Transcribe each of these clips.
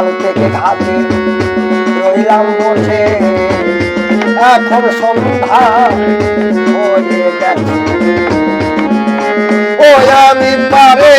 সকাল থেকে ঘাটে রইলাম বসে। এখন সন্ধ্যা হয়ে গেছে। ও আমি পারে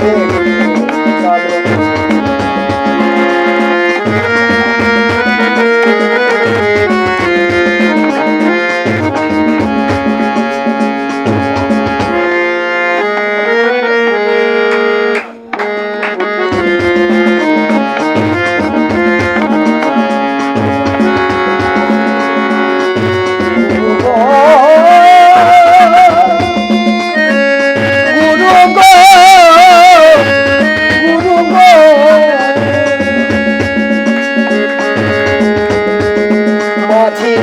পারে।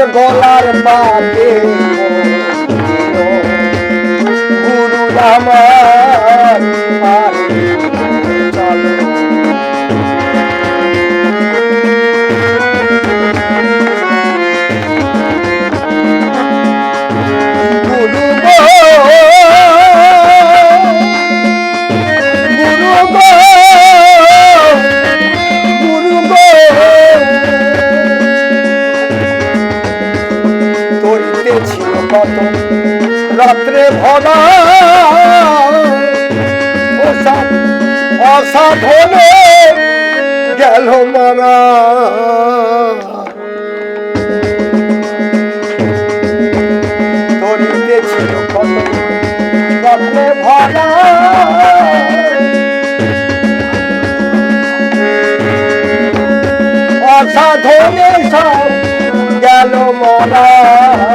ওর গলার পাতে গুরু আমার রাত্রে ভরা অসা- অসাধনে গেল মারা। ছিল কত রত্নে ভরা অসাধনে সব গেল মরা।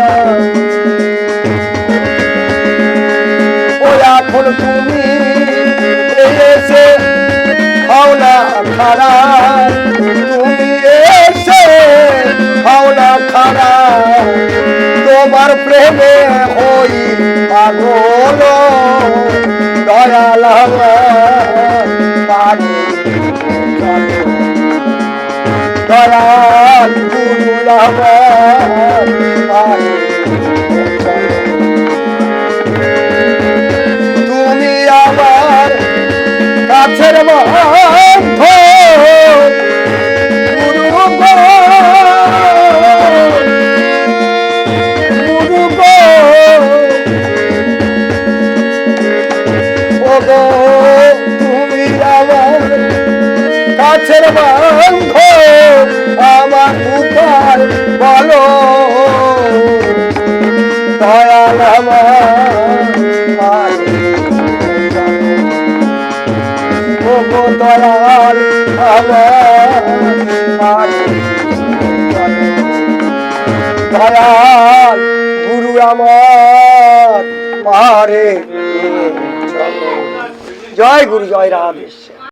প্রেমে হই পাগল দয়াল দয়াল তুমি আমার কাছের বন্ধ কাছের বন্ধ আমার উপায় বলো। দয়াল আমার দয়াল আমার দয়াল গুরু আমার পারে জয় গুরু, জয় রাধেশ্বর